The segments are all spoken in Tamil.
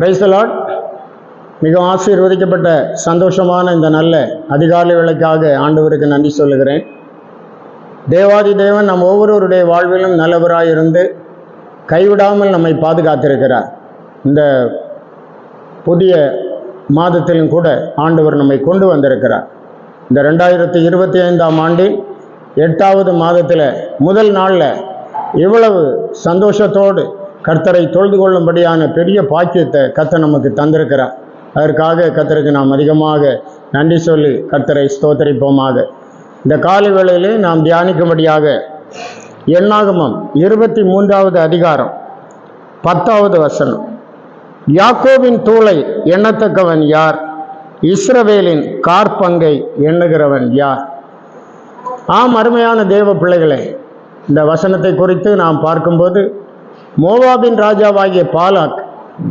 பிரைசலாட் மிகவும் ஆசீர்வதிக்கப்பட்ட சந்தோஷமான இந்த நல்ல அதிகாலை விளக்காக ஆண்டவருக்கு நன்றி சொல்லுகிறேன். தேவாதி தேவன் நம் ஒவ்வொருவருடைய வாழ்விலும் நல்லவராயிருந்து கைவிடாமல் நம்மை பாதுகாத்திருக்கிறார். இந்த புதிய மாதத்திலும் கூட ஆண்டவர் நம்மை கொண்டு வந்திருக்கிறார். இந்த ரெண்டாயிரத்தி இருபத்தி ஐந்தாம் ஆண்டில் எட்டாவது மாதத்தில் முதல் நாளில் இவ்வளவு சந்தோஷத்தோடு கர்த்தரை தொழுது கொள்ளும்படியான பெரிய பாக்கியத்தை கர்த்தர் நமக்கு தந்திருக்கிறார். அதற்காக கர்த்தருக்கு நாம் அதிகமாக நன்றி சொல்லி கர்த்தரை ஸ்தோத்தரிப்போமாக. இந்த காலை வேளையிலே நாம் தியானிக்கும்படியாக எண்ணாகமம் இருபத்தி மூன்றாவது அதிகாரம் பத்தாவது வசனம். யாக்கோவின் தூளை எண்ணத்தக்கவன் யார்? இஸ்ரவேலின் கார்பங்கை எண்ணுகிறவன் யார்? ஆம் அருமையான தேவ பிள்ளைகளே இந்த வசனத்தை குறித்து நாம் பார்க்கும்போது மோவாபின் ராஜாவாகிய பாலாக்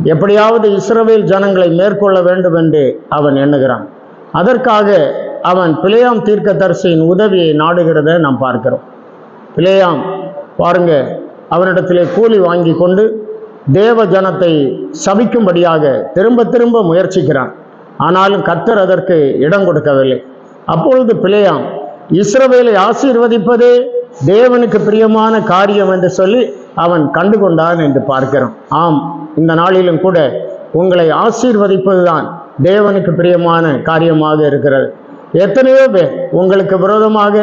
எப்படியாவது இஸ்ரவேல் ஜனங்களை மேற்கொள்ள வேண்டும் என்று அவன் எண்ணுகிறான். அதற்காக அவன் பிளேயாம் தீர்க்கதரிசியின் உதவியை நாடுகிறத நாம் பார்க்கிறோம். பிளேயாம் பாருங்க அவனிடத்திலே கூலி வாங்கி கொண்டு தேவ ஜனத்தை சபிக்கும்படியாக திரும்ப திரும்ப முயற்சிக்கிறான். ஆனாலும் கத்தர் அதற்கு இடம் கொடுக்கவில்லை. அப்பொழுது பிளேயாம் இஸ்ரவேலை ஆசீர்வதிப்பதே தேவனுக்கு பிரியமான காரியம் என்று சொல்லி அவன் கண்டு கொண்டான் என்று பார்க்கிறோம். ஆம் இந்த நாளிலும் கூட உங்களை ஆசீர்வதிப்பதுதான் தேவனுக்கு பிரியமான காரியமாக இருக்கிறது. எத்தனையோ பேர் உங்களுக்கு விரோதமாக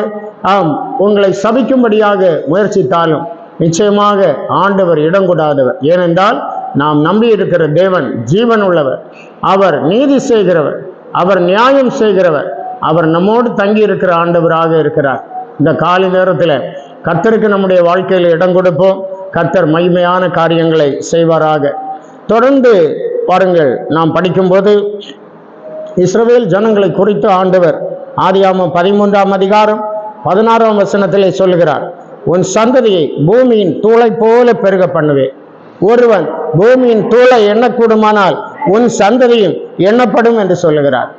ஆம் உங்களை சபிக்கும்படியாக முயற்சித்தாலும் நிச்சயமாக ஆண்டவர் இடம் கொடாதவர் ஏனென்றால் நாம் நம்பி இருக்கிற தேவன் ஜீவன் உள்ளவர் அவர் நீதி செய்கிறவர் அவர் நியாயம் செய்கிறவர். அவர் நம்மோடு தங்கி இருக்கிற ஆண்டவராக இருக்கிறார். இந்த காலை நேரத்தில் கத்தருக்கு நம்முடைய வாழ்க்கையில் இடம் கொடுப்போம். கர்த்தர் மகிமையான காரியங்களை செய்வாராக. தொடர்ந்து பாருங்கள் நாம் படிக்கும்போது இஸ்ரவேல் ஜனங்களை குறித்து ஆண்டவர் ஆதியாமம் பதிமூன்றாம் அதிகாரம் பதினாறாம் வசனத்திலே சொல்லுகிறார் உன் சந்ததியை பூமியின் தூளை போல பெருக பண்ணுவேன் ஒருவன் பூமியின் தூளை எண்ணக்கூடுமானால் உன் சந்ததியும் எண்ணப்படும் என்று சொல்லுகிறார்.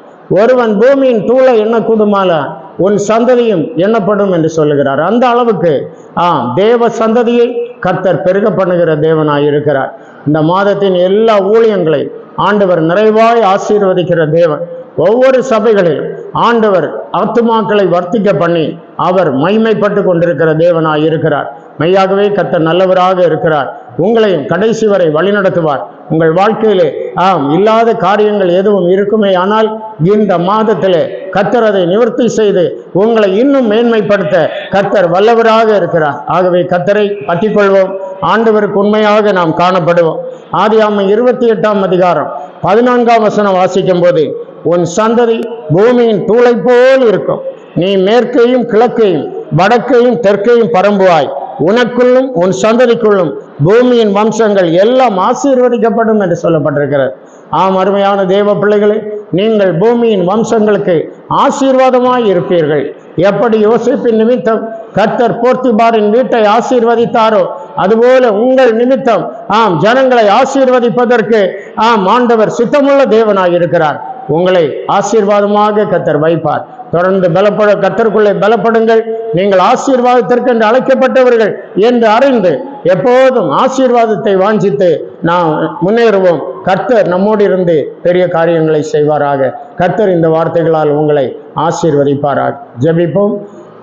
ஒருவன் பூமியின் தூளை எண்ணக்கூடுமானால் உன் சந்ததியும் எண்ணப்படும் என்று சொல்லுகிறார். அந்த அளவுக்கு ஆ தேவ சந்ததியை கர்த்தர் பெருக பண்ணுகிற தேவனாய் இருக்கிறார். இந்த மாதத்தின் எல்லா ஊழியங்களை ஆண்டவர் நிறைவாய் ஆசீர்வதிக்கிற தேவன். ஒவ்வொரு சபைகளிலும் ஆண்டவர் ஆத்துமாக்களை வர்த்திக்க பண்ணி அவர் மைமைப்பட்டு கொண்டிருக்கிற தேவனாய் இருக்கிறார். மெய்யாகவே கர்த்தர் நல்லவராக இருக்கிறார். உங்களையும் கடைசி வரை வழிநடத்துவார். உங்கள் வாழ்க்கையிலே ஆம் இல்லாத காரியங்கள் எதுவும் இருக்குமே ஆனால் இந்த மாதத்தில் கத்தர் அதை நிவர்த்தி செய்து உங்களை இன்னும் மேன்மைப்படுத்த கத்தர் வல்லவராக இருக்கிறார். ஆகவே கத்தரை பற்றிக்கொள்வோம். ஆண்டவருக்கு உண்மையாக நாம் காணப்படுவோம். ஆதியாம இருபத்தி எட்டாம் அதிகாரம் பதினான்காம் வசனம் வாசிக்கும் போது உன் சந்ததி பூமியின் தூளை போல் இருக்கும். நீ மேற்கையும் கிழக்கையும் வடக்கையும் தெற்கையும் பரம்புவாய். உனக்குள்ளும் உன் சந்ததிக்குள்ளும் பூமியின் வம்சங்கள் எல்லாம் ஆசீர்வதிக்கப்படும் என்று சொல்லப்பட்டிருக்கிறது. ஆம் அருமையான தேவ பிள்ளைகளே நீங்கள் பூமியின் வம்சங்களுக்கு ஆசீர்வாதமாய் இருப்பீர்கள். எப்படி யோசிப்பின் நிமித்தம் கர்த்தர் போர்த்திபாரின் வீட்டை ஆசீர்வதித்தாரோ அதுபோல உங்கள் நிமித்தம் ஆம் ஜனங்களை ஆசீர்வதிப்பதற்கு ஆம் ஆண்டவர் சித்தமுள்ள தேவனாய் இருக்கிறார். உங்களை ஆசீர்வாதமாக கத்தர் வைப்பார். தொடர்ந்து பலப்பட கத்தருக்குள்ளே பலப்படுங்கள். நீங்கள் ஆசீர்வாதத்திற்கு என்று அழைக்கப்பட்டவர்கள் என்று அறிந்து எப்போதும் ஆசீர்வாதத்தை வாஞ்சித்து நாம் முன்னேறுவோம். கர்த்தர் நம்மோடு இருந்து பெரிய காரியங்களை செய்வாராக. கர்த்தர் இந்த வார்த்தைகளால் உங்களை ஆசீர்வதிப்பாராக. ஜபிப்போம்.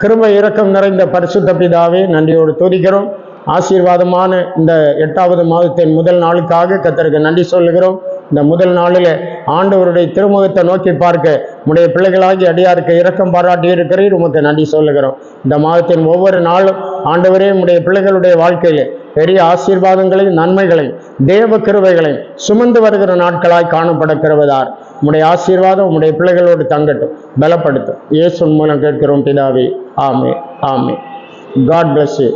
கிரும இரக்கம் நிறைந்த பரிசுத்த பிதாவே நன்றியோடு துதிக்கிறோம். ஆசீர்வாதமான இந்த எட்டாவது மாதத்தின் முதல் நாளுக்காக கத்தருக்கு நன்றி சொல்லுகிறோம். இந்த முதல் நாளில் ஆண்டவருடைய திருமுகத்தை நோக்கி பார்க்க உடைய பிள்ளைகளாகி அடியாருக்கு இரக்கம் பாராட்டி இருக்கிறீர். உமக்கு நன்றி சொல்லுகிறோம். இந்த மாதத்தின் ஒவ்வொரு நாளும் ஆண்டவரே உடைய பிள்ளைகளுடைய வாழ்க்கையிலே பெரிய ஆசீர்வாதங்களையும் நன்மைகளையும் தேவ கிருவைகளையும் சுமந்து வருகிற நாட்களாய் காணப்படக்கிறவதார் உடைய ஆசீர்வாதம் உடைய பிள்ளைகளோடு தங்கட்டும். பலப்படுத்தும். இயேசு மூலம் கேட்கிறோம் பிதாவே. ஆமே ஆமே காட் பிளஸ் யூ